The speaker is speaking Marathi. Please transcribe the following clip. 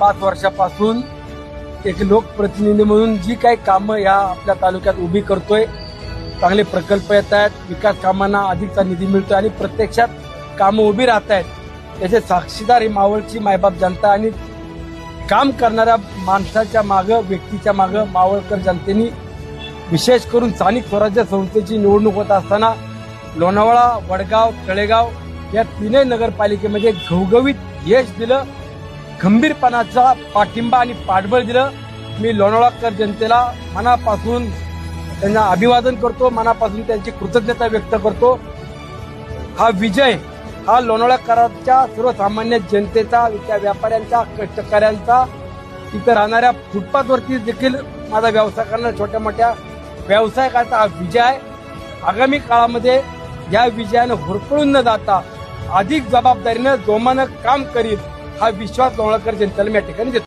पाच वर्षापासून एक लोकप्रतिनिधी म्हणून जी काही कामं या आपल्या तालुक्यात उभी करतोय चांगले प्रकल्प येत आहेत विकास कामांना अधिकचा निधी मिळतोय आणि प्रत्यक्षात कामं उभी राहत आहेत. त्याचे साक्षीदार ही मावळची मायबाप जनता आणि काम करणाऱ्या माणसाच्या मागं व्यक्तीच्या मागं मावळकर जनतेने विशेष करून स्थानिक स्वराज्य संस्थेची निवडणूक होत असताना लोणावळा वडगाव तळेगाव या तीनही नगरपालिकेमध्ये घवघवीत यश दिलं खंबीरपणाचा पाठिंबा आणि पाठबळ दिलं. मी लोणावळाकर जनतेला मनापासून त्यांना अभिवादन करतो मनापासून त्यांची कृतज्ञता व्यक्त करतो. हा विजय हा लोणावळाकरांच्या सर्वसामान्य जनतेचा त्या व्यापाऱ्यांचा कष्टकऱ्यांचा तिथं राहणाऱ्या फुटपाथवरती देखील माझा व्यवसाय करणाऱ्या छोट्या मोठ्या व्यावसायिकांचा हा विजय आहे. आगामी काळामध्ये या विजयानं होरपळून न जाता अधिक जबाबदारीनं जोमानं काम करील हा विश्वास लोणावळकर जनतेला या ठिकाणी देतो.